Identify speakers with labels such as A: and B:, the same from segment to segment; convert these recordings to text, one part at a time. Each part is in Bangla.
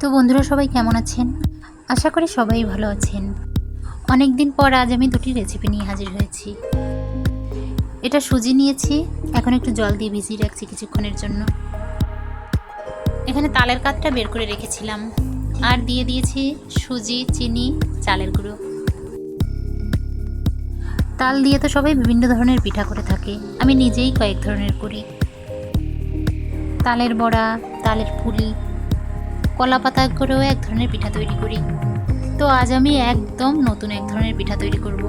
A: তো বন্ধুরা সবাই কেমন আছেন? আশা করি সবাই ভালো আছেন। অনেক দিন পর আজ আমি দুটি রেসিপি নিয়ে হাজির হয়েছি। এটা সুজি নিয়েছি, এখন একটু জল দিয়ে ভিজিয়ে রাখছি কিছুক্ষণের জন্য। এখানে তালের কাতটা বের করে রেখেছিলাম। আর দিয়ে দিয়েছি সুজি, চিনি, চালের গুঁড়ো। তাল দিয়ে তো সবাই বিভিন্ন ধরনের পিঠা করে থাকে। আমি নিজেই কয়েক ধরনের করি। তালের বড়া, তালের পুলি কলা পাতা করেও এক ধরনের পিঠা তৈরি করি। তো আজ আমি একদম নতুন এক ধরনের পিঠা তৈরি করব।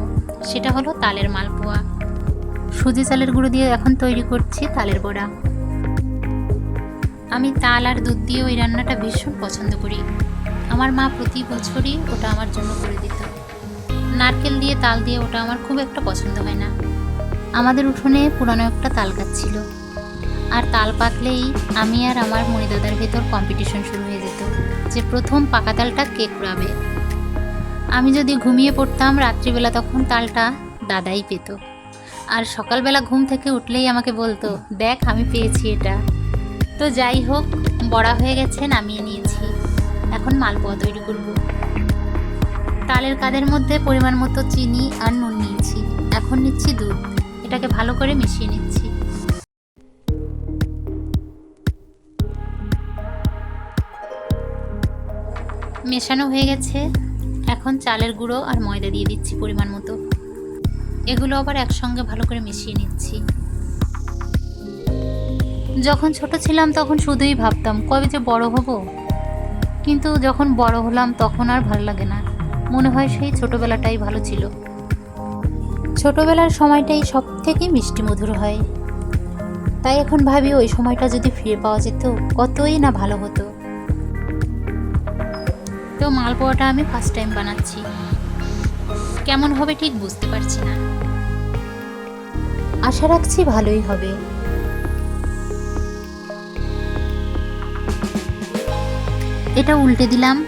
A: সেটা হলো তালের মালপোয়া। সুজি চালের গুঁড়ো দিয়ে এখন তৈরি করছি তালের বড়া। আমি তাল আর দুধ দিয়ে ওই রান্নাটা ভীষণ পছন্দ করি। আমার মা প্রতি বছরই ওটা আমার জন্য করে দিত। নারকেল দিয়ে তাল দিয়ে ওটা আমার খুব একটা পছন্দ হয় না। আমাদের উঠোনে পুরানো একটা তাল গাছ ছিল। আর তাল পাকলেই আমি আর আমার মণিদাদার ভেতর কম্পিটিশন শুরু হয়ে যেত, যে প্রথম পাকা তালটা কে কুড়াবে। আমি যদি ঘুমিয়ে পড়তাম, রাত্রিবেলা তখন তালটা দাদাই পেত। আর সকালবেলা ঘুম থেকে উঠলেই আমাকে বলতো, দেখ, আমি পেয়েছি এটা। তো যাই হোক, বড়া হয়ে গেছে, নামিয়ে নিয়েছি। এখন মালপোয়া তৈরি করব। তালের কাদের মধ্যে পরিমাণ মতো চিনি আর নুন নিয়েছি। এখন নিচ্ছি দুধ। এটাকে ভালো করে মিশিয়ে নিচ্ছি। মেশানো হয়ে গেছে। এখন চালের গুঁড়ো আর ময়দা দিয়ে দিচ্ছি পরিমাণ মতো। এগুলো আবার একসঙ্গে ভালো করে মিশিয়ে নিচ্ছি। যখন ছোট ছিলাম তখন শুধুই ভাবতাম, কবে যে বড় হব? কিন্তু যখন বড় হলাম তখন আর ভালো লাগে না। মনে হয় সেই ছোটবেলাটাই ভালো ছিল। ছোটবেলার সময়টাই সব থেকে মিষ্টি মধুর হয়। তাই এখন ভাবি ওই সময়টা যদি ফিরে পাওয়া যেত, কতই না ভালো হতো। তো মালপোয়াটা আমি ফার্স্ট টাইম বানাচ্ছি। কেমন হবে ঠিক বুঝতে পারছি না। আশা রাখছি ভালোই হবে। এটা উল্টে দিলাম।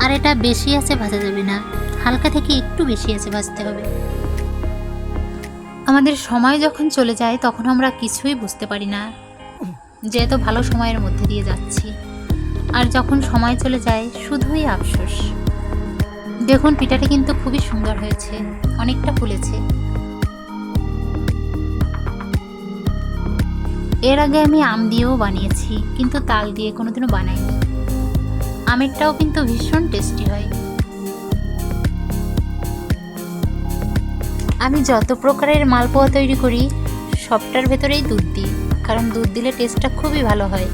A: আর এটা বেশি আছে ভাজা যাবে না। হালকা থেকে একটু বেশি আছে ভাজতে হবে। আমাদের সময় যখন চলে যায় তখন আমরা কিছুই বুঝতে পারি না। যে এত ভালো সময়ের মধ্যে দিয়ে যাচ্ছি। আর যখন সময় চলে যায়, শুধুই আফসোস। দেখুন, পিঠাটা কিন্তু খুবই সুন্দর হয়েছে, অনেকটা ফুলেছে। এর আগে আমি আম দিয়েও বানিয়েছি, কিন্তু তাল দিয়ে কোনোদিনও বানাইনি। আমেরটাও কিন্তু ভীষণ টেস্টি হয়। আমি যত প্রকারের মালপোয়া তৈরি করি, সবটার ভেতরেই দুধ দিই, কারণ দুধ দিলে টেস্টটা খুবই ভালো হয়।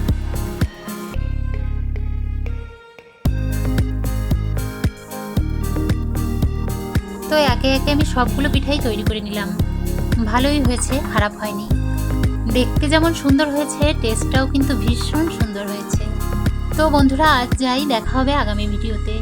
A: তো একে একে আমি সবগুলো পিঠাই তৈরি করে নিলাম। ভালোই হয়েছে, খারাপ হয়নি। দেখতে যেমন সুন্দর হয়েছে টেস্টটাও কিন্তু ভীষণ সুন্দর হয়েছে। তো বন্ধুরা, আজ যাই, দেখা হবে আগামী ভিডিওতে